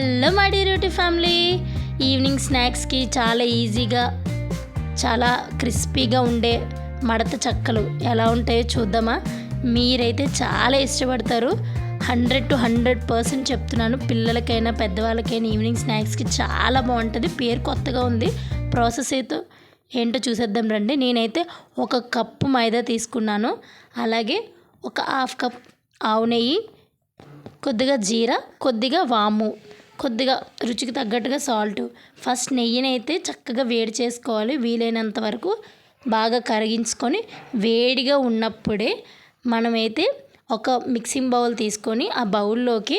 Hello my dear family evening స్నాక్స్కి చాలా ఈజీగా చాలా క్రిస్పీగా ఉండే మడత చక్కలు ఎలా ఉంటాయో చూద్దామా? మీరైతే చాలా ఇష్టపడతారు. హండ్రెడ్ టు హండ్రెడ్ పర్సెంట్ చెప్తున్నాను. పిల్లలకైనా పెద్దవాళ్ళకైనా ఈవినింగ్ స్నాక్స్కి చాలా బాగుంటుంది. పేరు కొత్తగా ఉంది. ప్రాసెస్ అయితే ఏంటో చూసేద్దాం రండి. నేనైతే ఒక కప్పు మైదా తీసుకున్నాను. అలాగే ఒక హాఫ్ కప్ ఆవు నెయ్యి కొద్దిగా జీరా కొద్దిగా వాము కొద్దిగా రుచికి తగ్గట్టుగా సాల్ట్. ఫస్ట్ నెయ్యిని అయితే చక్కగా వేడి చేసుకోవాలి. వీలైనంత వరకు బాగా కరిగించుకొని వేడిగా ఉన్నప్పుడే మనమైతే ఒక మిక్సింగ్ బౌల్ తీసుకొని ఆ బౌల్లోకి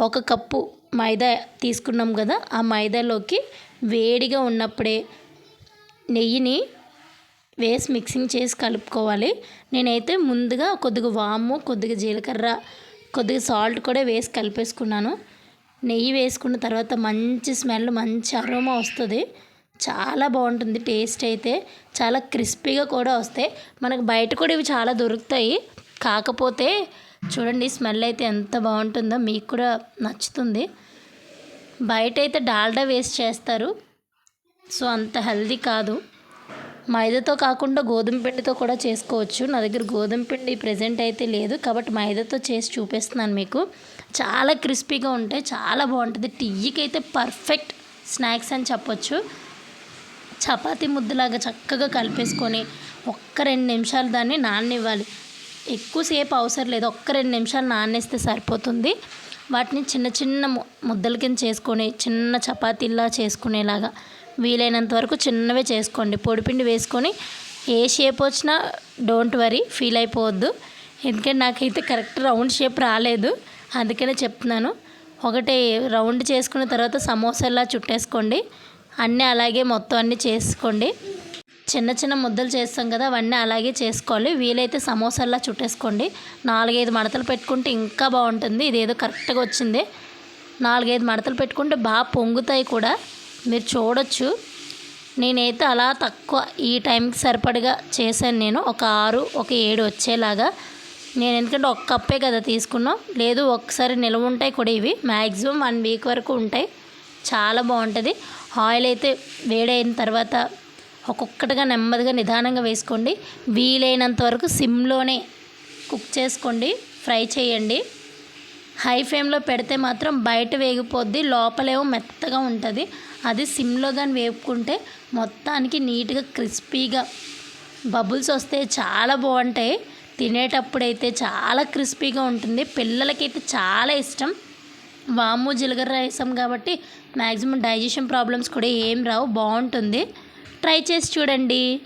ఒక కప్పు మైదా తీసుకున్నాం కదా ఆ మైదాలోకి వేడిగా ఉన్నప్పుడే నెయ్యిని వేసి మిక్సింగ్ చేసి కలుపుకోవాలి. నేనైతే ముందుగా కొద్దిగా వాము కొద్దిగా జీలకర్ర కొద్దిగా సాల్ట్ కూడా వేసి కలిపేసుకున్నాను. నెయ్యి వేసుకున్న తర్వాత మంచి స్మెల్ మంచి అరోమా వస్తుంది. చాలా బాగుంటుంది టేస్ట్ అయితే. చాలా క్రిస్పీగా కూడా వస్తాయి. మనకు బయట కూడా ఇవి చాలా దొరుకుతాయి. కాకపోతే చూడండి స్మెల్ అయితే ఎంత బాగుంటుందో మీకు కూడా నచ్చుతుంది. బయట అయితే డాల్డా వేస్ట్ చేస్తారు. సో అంత హెల్దీ కాదు. మైదాతో కాకుండా గోధుమ పిండితో కూడా చేసుకోవచ్చు. నా దగ్గర గోధుమ పిండి ప్రజెంట్ అయితే లేదు. కాబట్టి మైదాతో చేసి చూపిస్తున్నాను మీకు. చాలా క్రిస్పీగా ఉంటాయి. చాలా బాగుంటుంది. టీకి అయితే పర్ఫెక్ట్ స్నాక్స్ అని చెప్పొచ్చు. చపాతీ ముద్దలాగా చక్కగా కలిపేసుకొని ఒక్క రెండు నిమిషాలు దాన్ని నాననివ్వాలి. ఎక్కువసేపు అవసరం లేదు. ఒక్క రెండు నిమిషాలు నానేస్తే సరిపోతుంది. వాటిని చిన్న చిన్న ముద్దల కింద చేసుకొని చిన్న చపాతీలా చేసుకునేలాగా వీలైనంత వరకు చిన్నవే చేసుకోండి. పొడిపిండి వేసుకొని ఏ షేప్ వచ్చినా డోంట్ వరీ ఫీల్ అయిపోవద్దు. ఎందుకంటే నాకైతే కరెక్ట్ రౌండ్ షేప్ రాలేదు. అందుకనే చెప్తున్నాను. ఒకటి రౌండ్ చేసుకున్న తర్వాత సమోసాలా చుట్టేసుకోండి. అన్నీ అలాగే మొత్తం అన్నీ చేసుకోండి. చిన్న చిన్న ముద్దలు చేస్తాం కదా అవన్నీ అలాగే చేసుకోవాలి. వీలైతే సమోసాలా చుట్టేసుకోండి. నాలుగైదు మడతలు పెట్టుకుంటే ఇంకా బాగుంటుంది. ఇదేదో కరెక్ట్గా వచ్చింది. నాలుగైదు మడతలు పెట్టుకుంటే బాగా పొంగుతాయి కూడా. మీరు చూడొచ్చు. నేనైతే అలా తక్కువ ఈ టైంకి సరిపడగా చేశాను నేను. ఒక ఆరు ఒక ఏడు వచ్చేలాగా. నేను ఎందుకంటే ఒక కప్పే కదా తీసుకున్నాం. లేదు ఒకసారి నిల్వ ఉంటాయి కూడా ఇవి. మ్యాక్సిమం వన్ వీక్ వరకు ఉంటాయి. చాలా బాగుంటుంది. ఆయిల్ అయితే వేడైన తర్వాత ఒక్కొక్కటిగా నెమ్మదిగా నిదానంగా వేసుకోండి. వీలైనంత వరకు సిమ్లోనే కుక్ చేసుకోండి. ఫ్రై చేయండి. హై ఫ్లేమ్లో పెడితే మాత్రం బయట వేగిపోద్ది లోపలేమో మెత్తగా ఉంటుంది. అది సిమ్లో కానీ వేపుకుంటే మొత్తానికి నీట్గా క్రిస్పీగా బబుల్స్ వస్తే చాలా బాగుంటాయి. తినేటప్పుడైతే చాలా క్రిస్పీగా ఉంటుంది. పిల్లలకైతే చాలా ఇష్టం. వాము జీలకర్ర వేసాం కాబట్టి మ్యాక్సిమం డైజెషన్ ప్రాబ్లమ్స్ కూడా ఏం రావు. బాగుంటుంది. ట్రై చేసి చూడండి.